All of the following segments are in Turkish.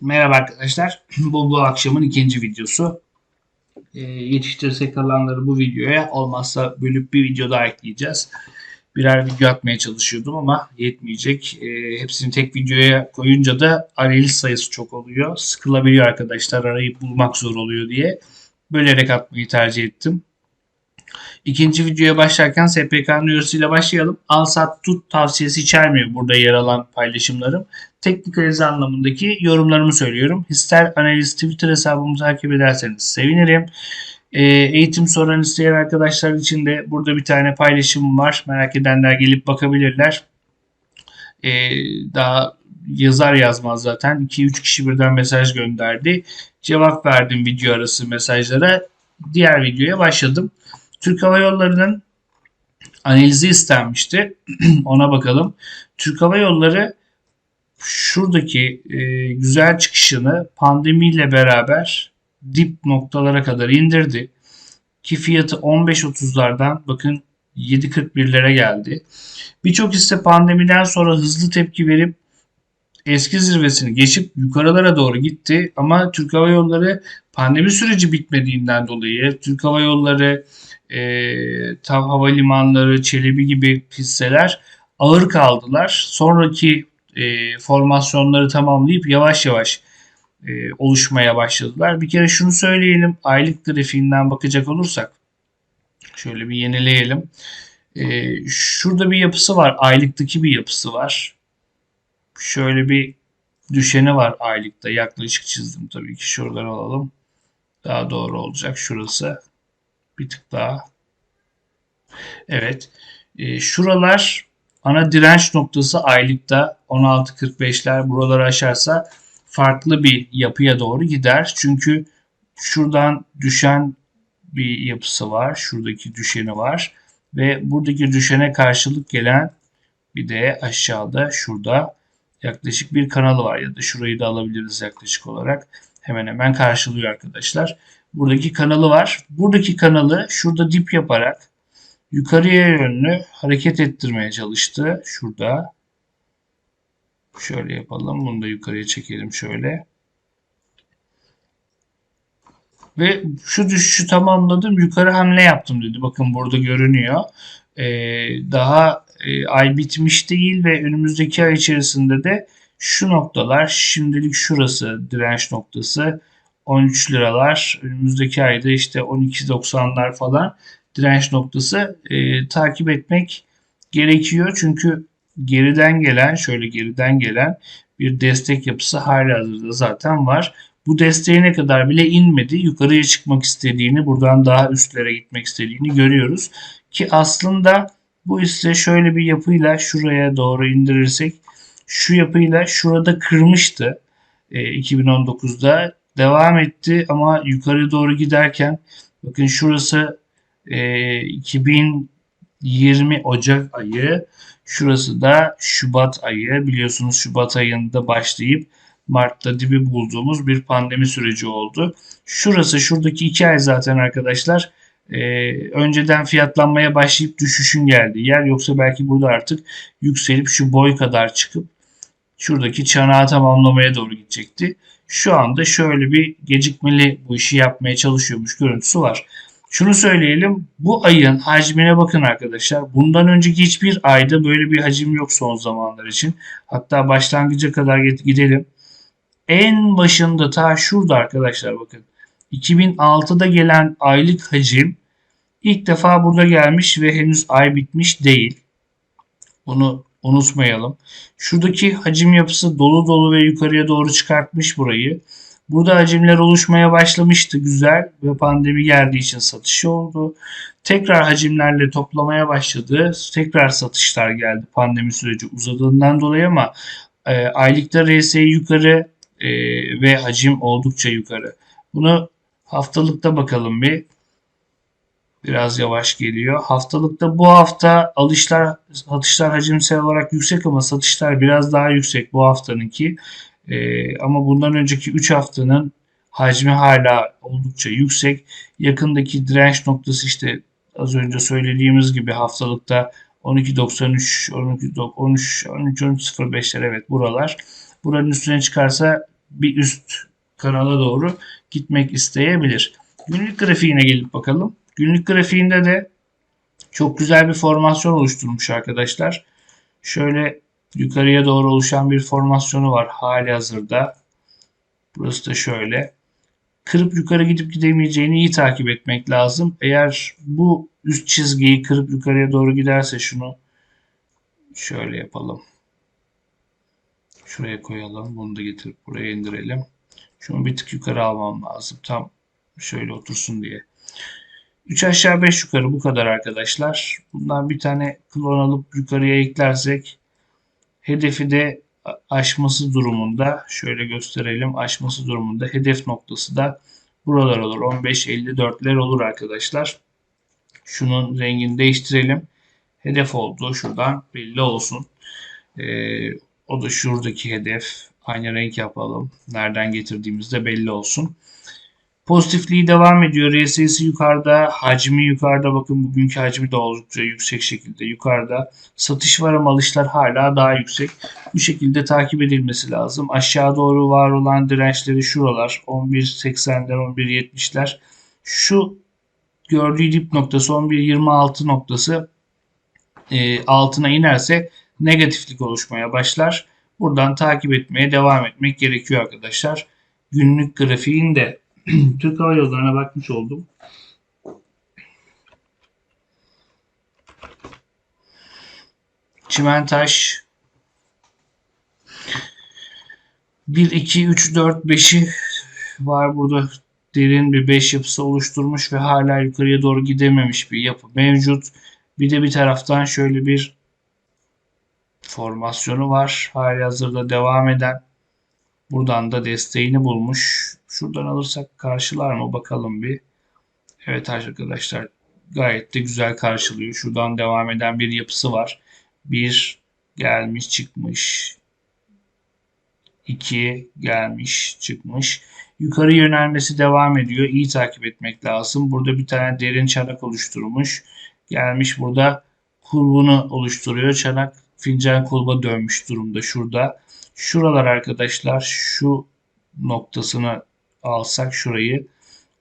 Merhaba arkadaşlar. Bu bu akşamın ikinci videosu. Ee, yetiştirirsek kalanları bu videoya olmazsa bölüp bir video daha ekleyeceğiz. Birer video atmaya çalışıyordum ama yetmeyecek. Ee, hepsini tek videoya koyunca da analiz sayısı çok oluyor. Sıkılabiliyor arkadaşlar arayıp bulmak zor oluyor diye. Bölerek atmayı tercih ettim. İkinci videoya başlarken SPK'nın uyarısıyla başlayalım. Al sat tut tavsiyesi içermiyor burada yer alan paylaşımlarım. Teknik analiz anlamındaki yorumlarımı söylüyorum. Hisler analiz Twitter hesabımı takip ederseniz sevinirim. Ee, eğitim soran isteyen arkadaşlar için de burada bir tane paylaşımım var. Merak edenler gelip bakabilirler. Ee, daha yazar yazmaz zaten 2-3 kişi birden mesaj gönderdi. Cevap verdim video arası mesajlara. Diğer videoya başladım. Türk Hava Yolları'nın analizi istenmişti. Ona bakalım. Türk Hava Yolları şuradaki e, güzel çıkışını pandemiyle beraber dip noktalara kadar indirdi. Ki fiyatı 15.30'lardan bakın 7.41'lere geldi. Birçok hisse pandemiden sonra hızlı tepki verip eski zirvesini geçip yukarılara doğru gitti. Ama Türk Hava Yolları pandemi süreci bitmediğinden dolayı Türk Hava Yolları, e, TAV Havalimanları, Çelebi gibi hisseler ağır kaldılar. Sonraki e, formasyonları tamamlayıp yavaş yavaş e, oluşmaya başladılar. Bir kere şunu söyleyelim. Aylık grafiğinden bakacak olursak şöyle bir yenileyelim. E, şurada bir yapısı var. Aylıktaki bir yapısı var. Şöyle bir düşeni var aylıkta. Yaklaşık çizdim tabii ki. Şuradan alalım. Daha doğru olacak. Şurası. Bir tık daha. Evet. E, şuralar ana direnç noktası aylıkta 16.45'ler buraları aşarsa farklı bir yapıya doğru gider. Çünkü şuradan düşen bir yapısı var. Şuradaki düşeni var. Ve buradaki düşene karşılık gelen bir de aşağıda şurada yaklaşık bir kanalı var ya da şurayı da alabiliriz yaklaşık olarak. Hemen hemen karşılıyor arkadaşlar. Buradaki kanalı var. Buradaki kanalı şurada dip yaparak yukarıya yönlü hareket ettirmeye çalıştı. Şurada. Şöyle yapalım. Bunu da yukarıya çekelim şöyle. Ve şu düşüşü tamamladım. Yukarı hamle yaptım dedi. Bakın burada görünüyor. Ee, daha e, ay bitmiş değil ve önümüzdeki ay içerisinde de şu noktalar şimdilik şurası direnç noktası 13 liralar önümüzdeki ayda işte 12.90'lar falan direnç noktası e, takip etmek gerekiyor. Çünkü geriden gelen şöyle geriden gelen bir destek yapısı hala hazırda zaten var. Bu desteğine kadar bile inmedi. Yukarıya çıkmak istediğini, buradan daha üstlere gitmek istediğini görüyoruz. Ki aslında bu ise şöyle bir yapıyla şuraya doğru indirirsek şu yapıyla şurada kırmıştı. E, 2019'da devam etti ama yukarı doğru giderken bakın şurası e, 2020 Ocak ayı şurası da Şubat ayı biliyorsunuz Şubat ayında başlayıp Mart'ta dibi bulduğumuz bir pandemi süreci oldu. Şurası şuradaki iki ay zaten arkadaşlar e, önceden fiyatlanmaya başlayıp düşüşün geldiği yer yoksa belki burada artık yükselip şu boy kadar çıkıp şuradaki çanağı tamamlamaya doğru gidecekti. Şu anda şöyle bir gecikmeli bu işi yapmaya çalışıyormuş görüntüsü var. Şunu söyleyelim. Bu ayın hacmine bakın arkadaşlar. Bundan önceki hiçbir ayda böyle bir hacim yok son zamanlar için. Hatta başlangıca kadar gidelim. En başında ta şurada arkadaşlar bakın. 2006'da gelen aylık hacim ilk defa burada gelmiş ve henüz ay bitmiş değil. Bunu unutmayalım. Şuradaki hacim yapısı dolu dolu ve yukarıya doğru çıkartmış burayı. Burada hacimler oluşmaya başlamıştı güzel ve pandemi geldiği için satışı oldu. Tekrar hacimlerle toplamaya başladı. Tekrar satışlar geldi pandemi süreci uzadığından dolayı ama e, aylıkta RSI yukarı e, ve hacim oldukça yukarı. Bunu haftalıkta bakalım bir. Biraz yavaş geliyor. Haftalıkta bu hafta alışlar, satışlar hacimsel olarak yüksek ama satışlar biraz daha yüksek bu haftanınki. Ee, ama bundan önceki 3 haftanın hacmi hala oldukça yüksek. Yakındaki direnç noktası işte az önce söylediğimiz gibi haftalıkta 12.93, 12, 13, 13, 13.05'ler evet buralar. Buranın üstüne çıkarsa bir üst kanala doğru gitmek isteyebilir. Günlük grafiğine gelip bakalım. Günlük grafiğinde de çok güzel bir formasyon oluşturmuş arkadaşlar. Şöyle yukarıya doğru oluşan bir formasyonu var hali hazırda. Burası da şöyle. Kırıp yukarı gidip gidemeyeceğini iyi takip etmek lazım. Eğer bu üst çizgiyi kırıp yukarıya doğru giderse şunu şöyle yapalım. Şuraya koyalım. Bunu da getirip buraya indirelim. Şunu bir tık yukarı almam lazım. Tam şöyle otursun diye. 3 aşağı 5 yukarı bu kadar arkadaşlar. Bundan bir tane klon alıp yukarıya eklersek hedefi de aşması durumunda şöyle gösterelim. Aşması durumunda hedef noktası da buralar olur. 15-54'ler olur arkadaşlar. Şunun rengini değiştirelim. Hedef olduğu şuradan belli olsun. Ee, o da şuradaki hedef. Aynı renk yapalım. Nereden getirdiğimizde belli olsun. Pozitifliği devam ediyor. RSS'i yukarıda, hacmi yukarıda. Bakın bugünkü hacmi de oldukça yüksek şekilde yukarıda. Satış var ama alışlar hala daha yüksek. Bu şekilde takip edilmesi lazım. Aşağı doğru var olan dirençleri şuralar. 11.80'ler, 11.70'ler. Şu gördüğü dip noktası 11.26 noktası e, altına inerse negatiflik oluşmaya başlar. Buradan takip etmeye devam etmek gerekiyor arkadaşlar. Günlük grafiğinde Türk Hava Yolları'na bakmış oldum. Çimentaş 1, 2, 3, 4, 5'i var burada derin bir 5 yapısı oluşturmuş ve hala yukarıya doğru gidememiş bir yapı mevcut. Bir de bir taraftan şöyle bir formasyonu var. Hali hazırda devam eden. Buradan da desteğini bulmuş. Şuradan alırsak karşılar mı bakalım bir. Evet arkadaşlar gayet de güzel karşılıyor. Şuradan devam eden bir yapısı var. Bir gelmiş çıkmış. 2 gelmiş çıkmış. Yukarı yönelmesi devam ediyor. İyi takip etmek lazım. Burada bir tane derin çanak oluşturmuş. Gelmiş burada kulbunu oluşturuyor. Çanak fincan kulba dönmüş durumda şurada. Şuralar arkadaşlar şu noktasını alsak şurayı.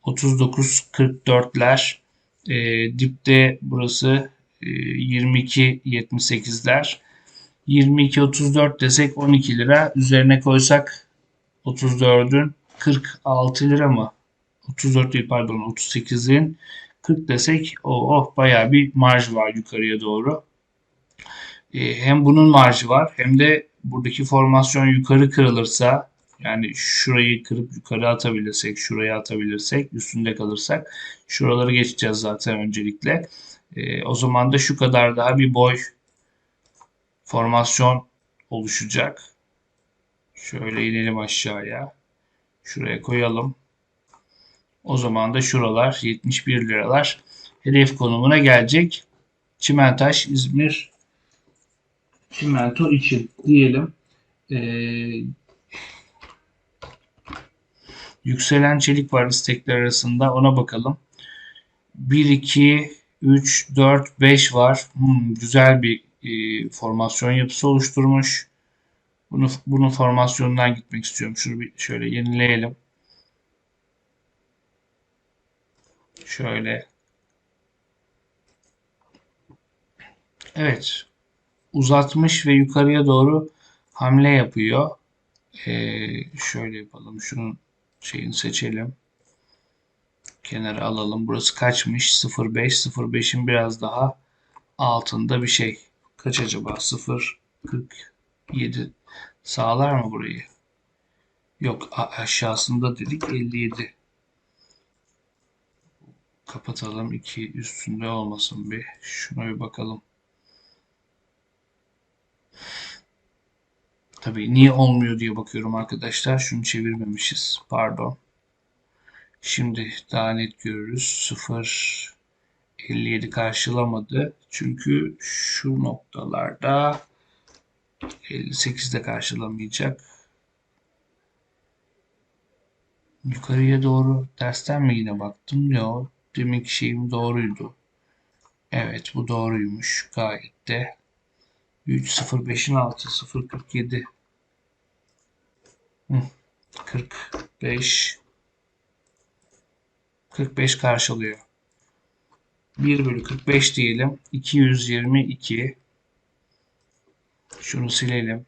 39-44'ler e, dipte burası e, 22-78'ler 22-34 desek 12 lira. Üzerine koysak 34'ün 46 lira mı? 34 değil pardon 38'in 40 desek oh, oh bayağı bir marj var yukarıya doğru hem bunun marjı var hem de buradaki formasyon yukarı kırılırsa yani şurayı kırıp yukarı atabilirsek, şuraya atabilirsek, üstünde kalırsak şuraları geçeceğiz zaten öncelikle. E, o zaman da şu kadar daha bir boy formasyon oluşacak. Şöyle inelim aşağıya. Şuraya koyalım. O zaman da şuralar 71 liralar hedef konumuna gelecek. Çimentaş İzmir çimento için diyelim. Ee, yükselen çelik var istekler arasında ona bakalım. 1, 2, 3, 4, 5 var. Hmm, güzel bir e, formasyon yapısı oluşturmuş. Bunu, bunun formasyonundan gitmek istiyorum. Şunu bir şöyle yenileyelim. Şöyle. Evet uzatmış ve yukarıya doğru hamle yapıyor. Ee, şöyle yapalım. Şunun şeyini seçelim. Kenara alalım. Burası kaçmış? 0.5. 0.5'in biraz daha altında bir şey. Kaç acaba? 0.47 sağlar mı burayı? Yok aşağısında dedik 57. Kapatalım. 2 üstünde olmasın bir. Şuna bir bakalım. Tabii niye olmuyor diye bakıyorum arkadaşlar. Şunu çevirmemişiz. Pardon. Şimdi daha net görürüz. 0 57 karşılamadı. Çünkü şu noktalarda 58'de karşılamayacak. Yukarıya doğru tersten mi yine baktım? Yok. Deminki şeyim doğruydu. Evet bu doğruymuş. Gayet de 3 0 5'in altı 0 47. Hı, 45 45 karşılıyor. 1 bölü 45 diyelim. 222 şunu silelim.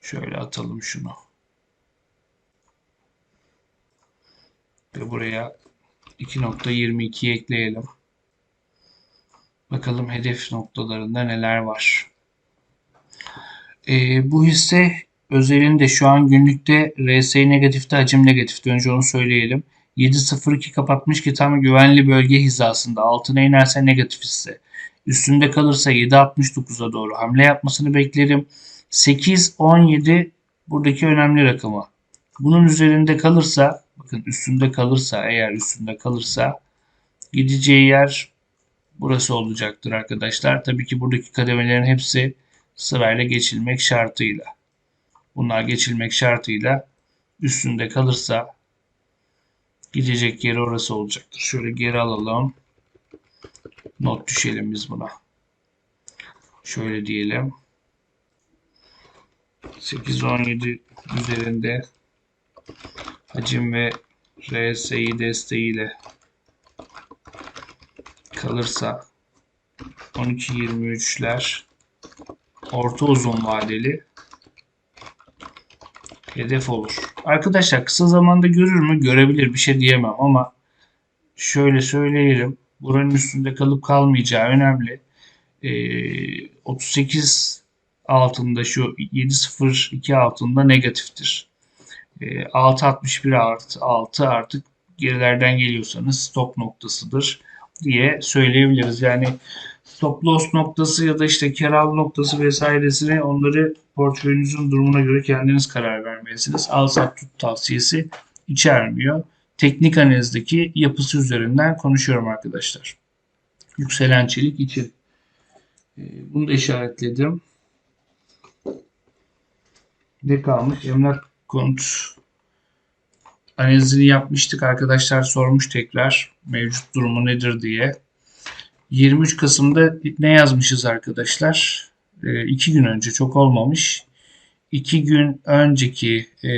Şöyle atalım şunu. Ve buraya 2.22 ekleyelim. Bakalım hedef noktalarında neler var. Ee, bu hisse özelinde şu an günlükte RSI negatifte hacim negatifte. Önce onu söyleyelim. 7.02 kapatmış ki tam güvenli bölge hizasında. Altına inerse negatif hisse. Üstünde kalırsa 7.69'a doğru hamle yapmasını beklerim. 8.17 buradaki önemli rakamı. Bunun üzerinde kalırsa bakın üstünde kalırsa eğer üstünde kalırsa gideceği yer burası olacaktır arkadaşlar. Tabii ki buradaki kademelerin hepsi sırayla geçilmek şartıyla. Bunlar geçilmek şartıyla üstünde kalırsa gidecek yeri orası olacaktır. Şöyle geri alalım. Not düşelim biz buna. Şöyle diyelim. 8-17 üzerinde hacim ve RSI desteğiyle kalırsa 12-23'ler orta uzun vadeli hedef olur. Arkadaşlar kısa zamanda görür mü? Görebilir bir şey diyemem ama şöyle söyleyelim. Buranın üstünde kalıp kalmayacağı önemli. Ee, 38 altında şu 7.02 altında negatiftir. Ee, 6.61 artı 6 artık gerilerden geliyorsanız stop noktasıdır diye söyleyebiliriz. Yani stop loss noktası ya da işte kar al noktası vesairesine onları portföyünüzün durumuna göre kendiniz karar vermelisiniz. Al sat tut tavsiyesi içermiyor. Teknik analizdeki yapısı üzerinden konuşuyorum arkadaşlar. Yükselen çelik için. Ee, bunu da işaretledim. Ne kalmış? Emlak konut analizini yapmıştık. Arkadaşlar sormuş tekrar mevcut durumu nedir diye. 23 Kasım'da ne yazmışız arkadaşlar? E, iki gün önce çok olmamış. İki gün önceki e,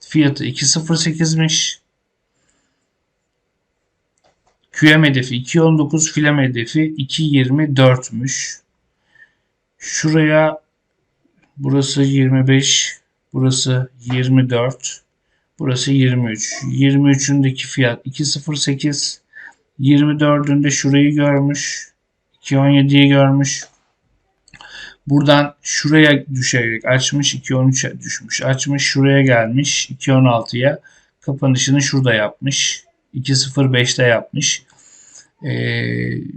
fiyatı 2.08'miş. QM hedefi 2.19, filam hedefi 2.24'müş. Şuraya burası 25, burası 24, burası 23. 23'ündeki fiyat 2.08, 24'ünde şurayı görmüş. 2.17'yi görmüş. Buradan şuraya düşerek açmış. 2.13'e düşmüş. Açmış. Şuraya gelmiş. 2.16'ya. Kapanışını şurada yapmış. 2.05'te yapmış. Ee,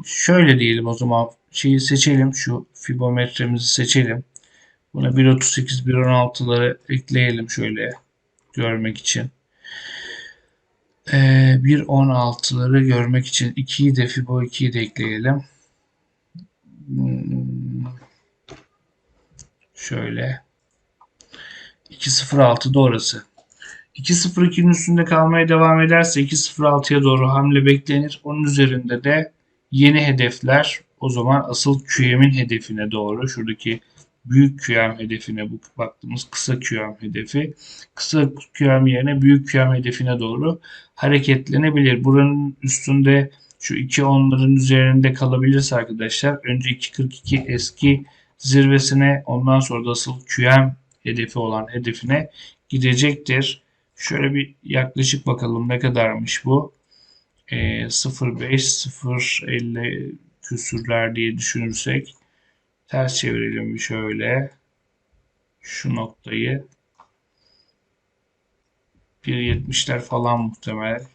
şöyle diyelim o zaman. Şeyi seçelim. Şu fibometremizi seçelim. Buna 1.38, 1.16'ları ekleyelim şöyle görmek için. 1.16'ları ee, görmek için 2'yi de Fibo 2'yi de ekleyelim. Hmm. Şöyle. 2.06 da orası. 2.02'nin üstünde kalmaya devam ederse 2.06'ya doğru hamle beklenir. Onun üzerinde de yeni hedefler o zaman asıl QM'in hedefine doğru şuradaki büyük QM hedefine bu baktığımız kısa QM hedefi kısa QM yerine büyük QM hedefine doğru hareketlenebilir. Buranın üstünde şu iki onların üzerinde kalabilirse arkadaşlar önce 2.42 eski zirvesine ondan sonra da asıl QM hedefi olan hedefine gidecektir. Şöyle bir yaklaşık bakalım ne kadarmış bu. E, 0.5 0.50 küsürler diye düşünürsek Ters çevirelim şöyle. Şu noktayı. 1.70'ler falan muhtemel.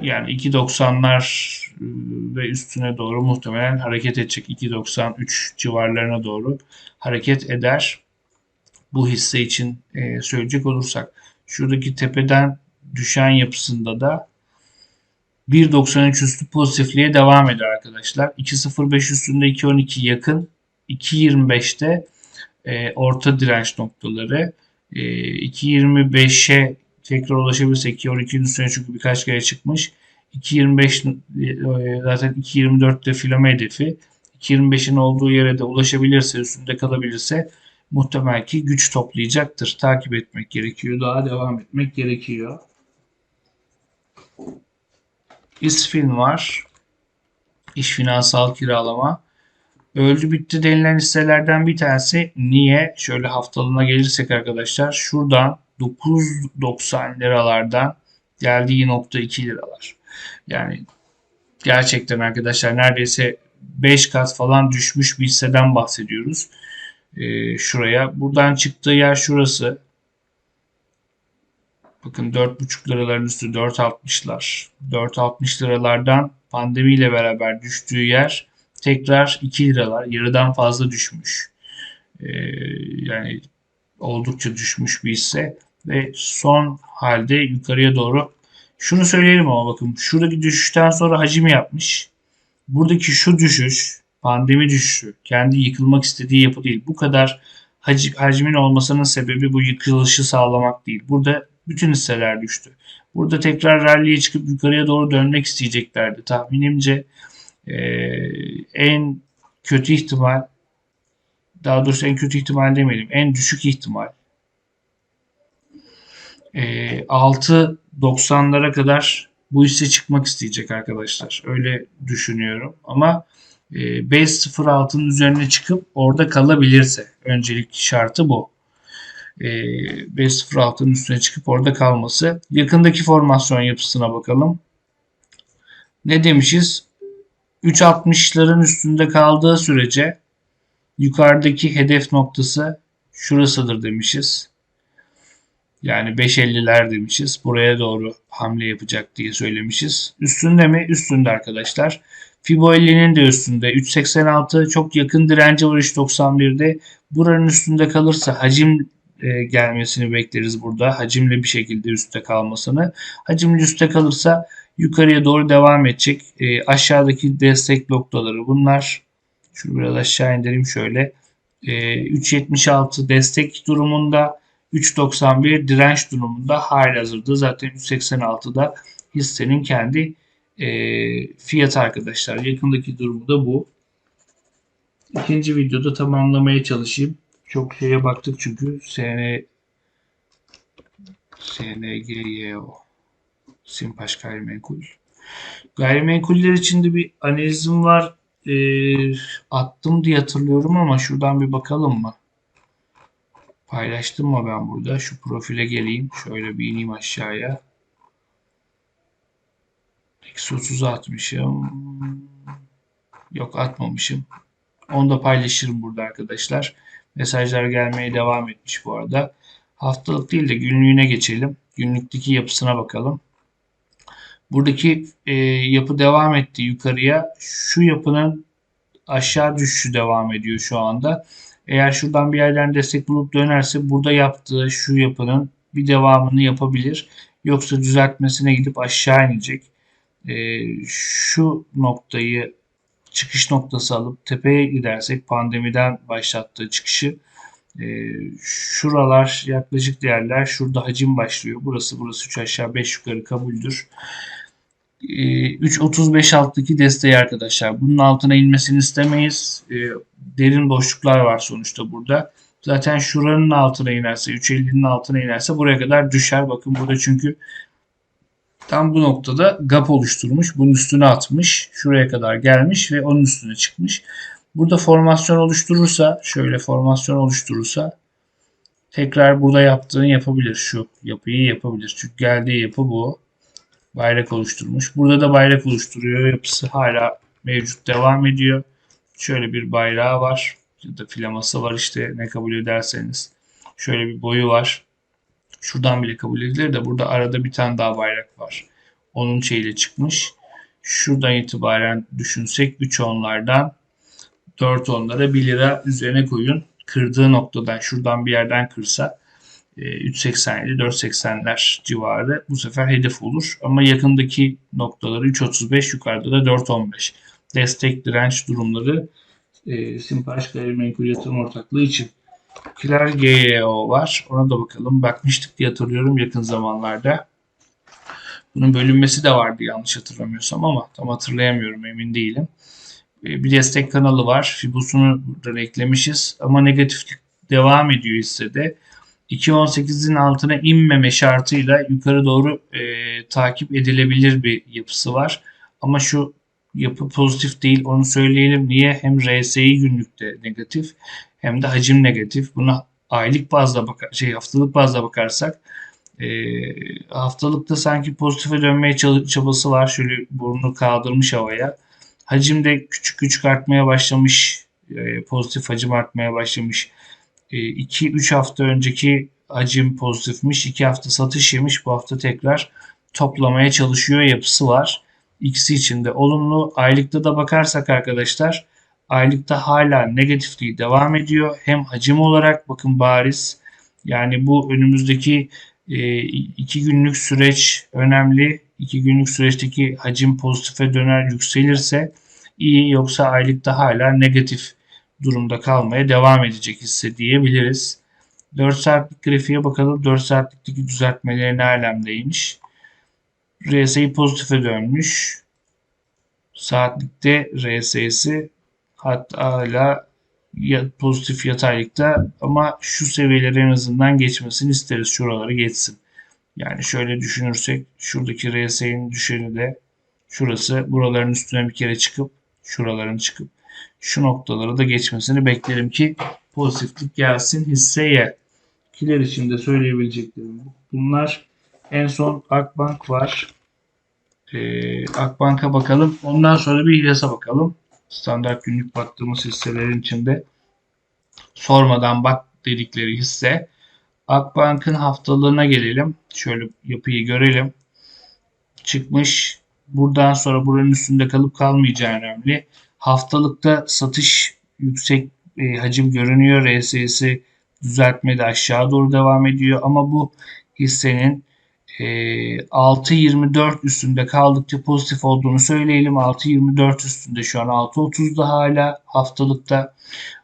Yani 2.90'lar ıı, ve üstüne doğru muhtemelen hareket edecek. 2.93 civarlarına doğru hareket eder. Bu hisse için e, söyleyecek olursak. Şuradaki tepeden düşen yapısında da 1.93 üstü pozitifliğe devam ediyor arkadaşlar. 2.05 üstünde 2.12 yakın. 2.25'te e, orta direnç noktaları. E, 2.25'e tekrar ulaşabilirse 2.12'nin üstüne çünkü birkaç kere çıkmış. 2.25 e, zaten 2.24'te filame hedefi. 2.25'in olduğu yere de ulaşabilirse, üstünde kalabilirse muhtemel ki güç toplayacaktır. Takip etmek gerekiyor. Daha devam etmek gerekiyor. İsfin var. İş finansal kiralama. Öldü bitti denilen hisselerden bir tanesi. Niye? Şöyle haftalığına gelirsek arkadaşlar. Şuradan 9.90 liralardan geldiği nokta 2 liralar. Yani gerçekten arkadaşlar neredeyse 5 kat falan düşmüş bir hisseden bahsediyoruz. Ee, şuraya. Buradan çıktığı yer şurası. Bakın 4,5 liraların üstü 4.60'lar. 4.60 liralardan pandemiyle beraber düştüğü yer tekrar 2 liralar. Yarıdan fazla düşmüş. Ee, yani oldukça düşmüş bir hisse ve son halde yukarıya doğru şunu söyleyelim ama bakın şuradaki düşüşten sonra hacim yapmış. Buradaki şu düşüş pandemi düşüşü kendi yıkılmak istediği yapı değil. Bu kadar hacmin olmasının sebebi bu yıkılışı sağlamak değil. Burada bütün hisseler düştü. Burada tekrar rally'ye çıkıp yukarıya doğru dönmek isteyeceklerdi. Tahminimce e, en kötü ihtimal daha doğrusu en kötü ihtimal demeyelim. En düşük ihtimal e, 6.90'lara kadar bu hisse çıkmak isteyecek arkadaşlar. Öyle düşünüyorum. Ama e, 5.06'nın üzerine çıkıp orada kalabilirse öncelik şartı bu. E, 5.06'nın üstüne çıkıp orada kalması. Yakındaki formasyon yapısına bakalım. Ne demişiz? 3.60'ların üstünde kaldığı sürece yukarıdaki hedef noktası şurasıdır demişiz. Yani 5.50'ler demişiz. Buraya doğru hamle yapacak diye söylemişiz. Üstünde mi? Üstünde arkadaşlar. Fibo 50'nin de üstünde. 3.86 çok yakın direnci var 3.91'de. Buranın üstünde kalırsa hacim e, gelmesini bekleriz burada. Hacimli bir şekilde üstte kalmasını. Hacimli üstte kalırsa yukarıya doğru devam edecek. E, aşağıdaki destek noktaları bunlar. Şunu biraz aşağı indireyim şöyle. E, 3.76 destek durumunda. 3.91 direnç durumunda halihazırda zaten 3.86'da hissenin kendi e, fiyatı arkadaşlar. Yakındaki durumu da bu. İkinci videoda tamamlamaya çalışayım. Çok şeye baktık çünkü SN SNGYO Simpaş gayrimenkul. Gayrimenkuller içinde bir analizim var. E, attım diye hatırlıyorum ama şuradan bir bakalım mı? Paylaştım mı ben burada? Şu profile geleyim. Şöyle bir ineyim aşağıya. Eksi 30'a atmışım. Yok atmamışım. Onu da paylaşırım burada arkadaşlar. Mesajlar gelmeye devam etmiş bu arada. Haftalık değil de günlüğüne geçelim. Günlükteki yapısına bakalım. Buradaki e, yapı devam etti yukarıya. Şu yapının aşağı düşüşü devam ediyor şu anda. Eğer şuradan bir yerden destek bulup dönerse burada yaptığı şu yapının bir devamını yapabilir. Yoksa düzeltmesine gidip aşağı inecek. E, şu noktayı çıkış noktası alıp tepeye gidersek pandemiden başlattığı çıkışı e, şuralar yaklaşık değerler şurada hacim başlıyor. Burası burası 3 aşağı 5 yukarı kabuldür. 3.35 alttaki desteği arkadaşlar. Bunun altına inmesini istemeyiz. E, derin boşluklar var sonuçta burada. Zaten şuranın altına inerse 3.50'nin altına inerse buraya kadar düşer. Bakın burada çünkü tam bu noktada gap oluşturmuş. Bunun üstüne atmış. Şuraya kadar gelmiş ve onun üstüne çıkmış. Burada formasyon oluşturursa şöyle formasyon oluşturursa tekrar burada yaptığını yapabilir. Şu yapıyı yapabilir. Çünkü geldiği yapı bu bayrak oluşturmuş. Burada da bayrak oluşturuyor. Yapısı hala mevcut devam ediyor. Şöyle bir bayrağı var. Ya da flaması var işte ne kabul ederseniz. Şöyle bir boyu var. Şuradan bile kabul edilir de burada arada bir tane daha bayrak var. Onun şeyle çıkmış. Şuradan itibaren düşünsek 3 onlardan 4 onlara 1 lira üzerine koyun. Kırdığı noktadan şuradan bir yerden kırsa 3.87 4.80'ler civarı bu sefer hedef olur. Ama yakındaki noktaları 3.35 yukarıda da 4.15. Destek direnç durumları e, Simpaş Gayrimenkul Yatırım Ortaklığı için. Kiler GYO var. Ona da bakalım. Bakmıştık diye hatırlıyorum yakın zamanlarda. Bunun bölünmesi de vardı yanlış hatırlamıyorsam ama tam hatırlayamıyorum emin değilim. E, bir destek kanalı var. Fibosunu da eklemişiz ama negatif devam ediyor hissede. 2.18'in altına inmeme şartıyla yukarı doğru e, takip edilebilir bir yapısı var. Ama şu yapı pozitif değil onu söyleyelim. Niye? Hem RSI günlükte negatif hem de hacim negatif. Buna aylık bazda bakar, şey haftalık bazda bakarsak e, haftalıkta sanki pozitife dönmeye çabası var. Şöyle burnunu kaldırmış havaya. Hacim de küçük küçük artmaya başlamış. E, pozitif hacim artmaya başlamış. 2-3 e, hafta önceki hacim pozitifmiş. 2 hafta satış yemiş. Bu hafta tekrar toplamaya çalışıyor yapısı var. İkisi için de olumlu. Aylıkta da bakarsak arkadaşlar aylıkta hala negatifliği devam ediyor. Hem hacim olarak bakın bariz. Yani bu önümüzdeki e, iki günlük süreç önemli. İki günlük süreçteki hacim pozitife döner yükselirse iyi yoksa aylıkta hala negatif durumda kalmaya devam edecek hisse diyebiliriz. 4 saatlik grafiğe bakalım. 4 saatlikteki düzeltmeleri ne alemdeymiş. RSI pozitife dönmüş. Saatlikte RSI'si hatta hala pozitif yataylıkta ama şu seviyeleri en azından geçmesini isteriz. Şuraları geçsin. Yani şöyle düşünürsek şuradaki RSI'nin düşeni de şurası. Buraların üstüne bir kere çıkıp şuraların çıkıp şu noktaları da geçmesini beklerim ki pozitiflik gelsin hisseye. Kiler için de söyleyebileceklerim bunlar. En son Akbank var. Ee, Akbank'a bakalım. Ondan sonra bir İlyas'a bakalım. Standart günlük baktığımız hisselerin içinde sormadan bak dedikleri hisse. Akbank'ın haftalığına gelelim. Şöyle yapıyı görelim. Çıkmış. Buradan sonra buranın üstünde kalıp kalmayacağı önemli. Haftalıkta satış yüksek e, hacim görünüyor. RSS'i düzeltmede aşağı doğru devam ediyor. Ama bu hissenin 6.24 üstünde kaldıkça pozitif olduğunu söyleyelim. 6.24 üstünde şu an 6.30'da hala haftalıkta.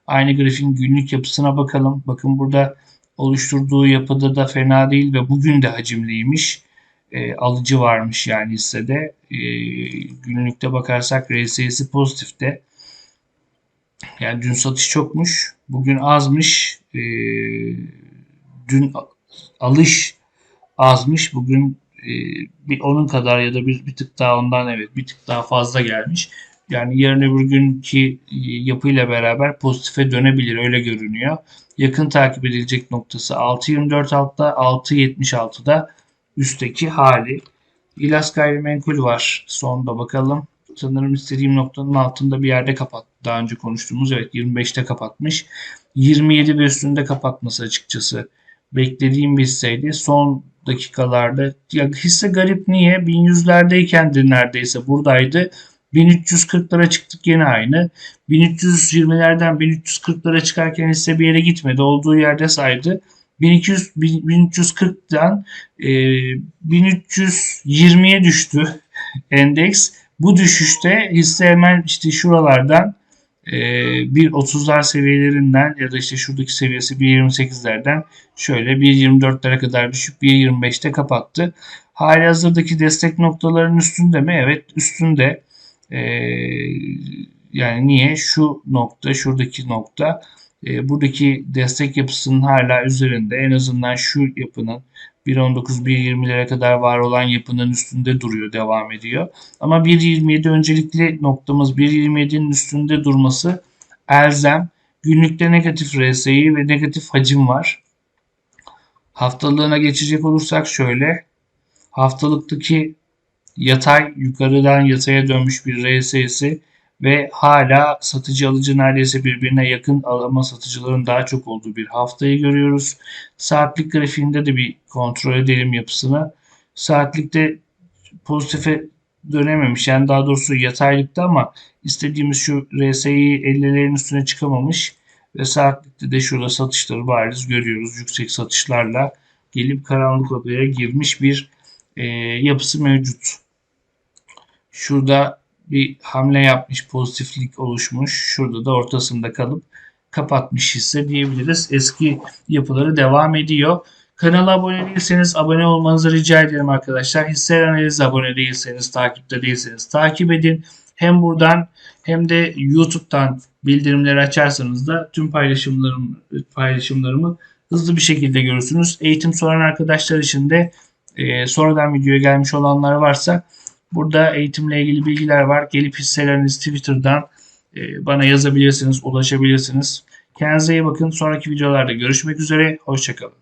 Aynı grafiğin günlük yapısına bakalım. Bakın burada oluşturduğu yapıda da fena değil ve bugün de hacimliymiş. E, alıcı varmış yani hissede. E, günlükte bakarsak RSI'si pozitifte. Yani dün satış çokmuş. Bugün azmış. E, dün alış azmış. Bugün e, bir onun kadar ya da bir, bir tık daha ondan evet bir tık daha fazla gelmiş. Yani yarın öbür günkü e, yapıyla beraber pozitife dönebilir öyle görünüyor. Yakın takip edilecek noktası 6.24 altta 6.76'da üstteki hali. İlas gayrimenkul var. Sonda bakalım. Sanırım istediğim noktanın altında bir yerde kapattı. Daha önce konuştuğumuz evet 25'te kapatmış. 27 ve üstünde kapatması açıkçası beklediğim hisseydi. Son dakikalarda ya hisse garip niye? 1100'lerdeyken de neredeyse buradaydı. 1340'lara çıktık yine aynı. 1320'lerden 1340'lara çıkarken hisse bir yere gitmedi. Olduğu yerde saydı. 1200 1340'dan e, 1320'ye düştü endeks. Bu düşüşte hisse hemen işte şuralardan e, 1.30'lar seviyelerinden ya da işte şuradaki seviyesi 1.28'lerden şöyle 1.24'lere kadar düşüp 1.25'te kapattı. Hali hazırdaki destek noktalarının üstünde mi? Evet üstünde. E, yani niye? Şu nokta, şuradaki nokta e, buradaki destek yapısının hala üzerinde en azından şu yapının 1.19-1.20'lere kadar var olan yapının üstünde duruyor, devam ediyor. Ama 1.27 öncelikli noktamız 1.27'nin üstünde durması elzem. Günlükte negatif RSI ve negatif hacim var. Haftalığına geçecek olursak şöyle. Haftalıktaki yatay yukarıdan yataya dönmüş bir RSI'si ve hala satıcı alıcı neredeyse birbirine yakın ama satıcıların daha çok olduğu bir haftayı görüyoruz. Saatlik grafiğinde de bir kontrol edelim yapısını. Saatlikte pozitife dönememiş. Yani daha doğrusu yataylıkta ama istediğimiz şu RSI'yi 50'lerin üstüne çıkamamış. Ve saatlikte de şurada satışları bariz görüyoruz. Yüksek satışlarla gelip karanlık odaya girmiş bir e, yapısı mevcut. Şurada bir hamle yapmış, pozitiflik oluşmuş. Şurada da ortasında kalıp kapatmış hisse diyebiliriz. Eski yapıları devam ediyor. Kanala abone değilseniz abone olmanızı rica ederim arkadaşlar. Hisse analiz abone değilseniz, takipte değilseniz takip edin. Hem buradan hem de YouTube'dan bildirimleri açarsanız da tüm paylaşımlarım, paylaşımlarımı hızlı bir şekilde görürsünüz. Eğitim soran arkadaşlar için de e, sonradan videoya gelmiş olanlar varsa burada eğitimle ilgili bilgiler var. Gelip hisselerinizi Twitter'dan e, bana yazabilirsiniz, ulaşabilirsiniz. Kendinize iyi bakın. Sonraki videolarda görüşmek üzere. Hoşçakalın.